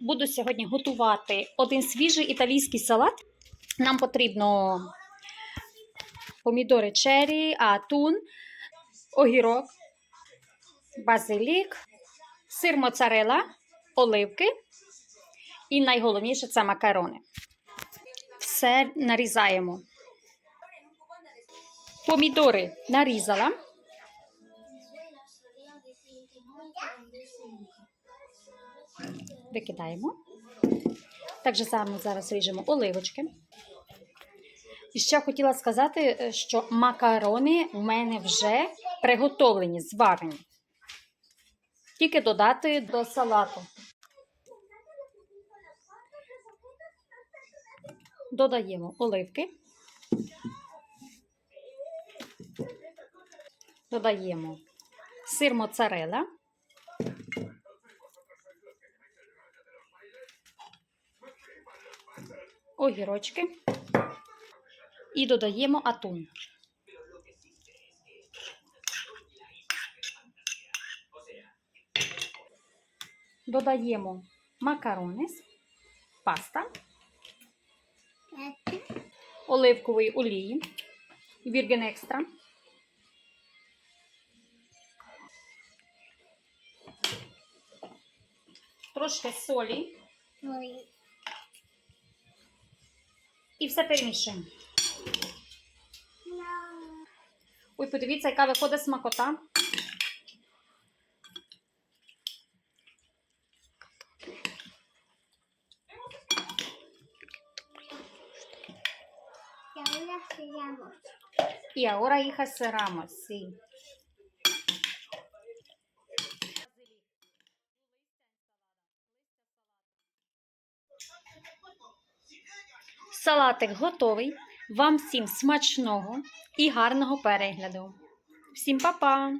буду сьогодні готувати один свіжий італійський салат. Нам потрібно помідори чері, атун, огірок, базилік, сир моцарелла, оливки і найголовніше це макарони. Все нарізаємо. Помідори нарізала. Викидаємо. Так же само зараз ріжемо оливочки. І ще хотіла сказати, що макарони у мене вже приготовлені, зварені. Тільки додати до салату. Додаємо оливки. Додаємо сир моцарелла. Огірочки. І додаємо атун. Додаємо макарони, паста, оливкової олії, вірген екстра. Трошки солі і все перемішуємо. Ой, подивіться, яка виходить смакота. Y ahora hija, cerramos, sí. Салатик готовий. Вам всім смачного і гарного перегляду. Всім па-па!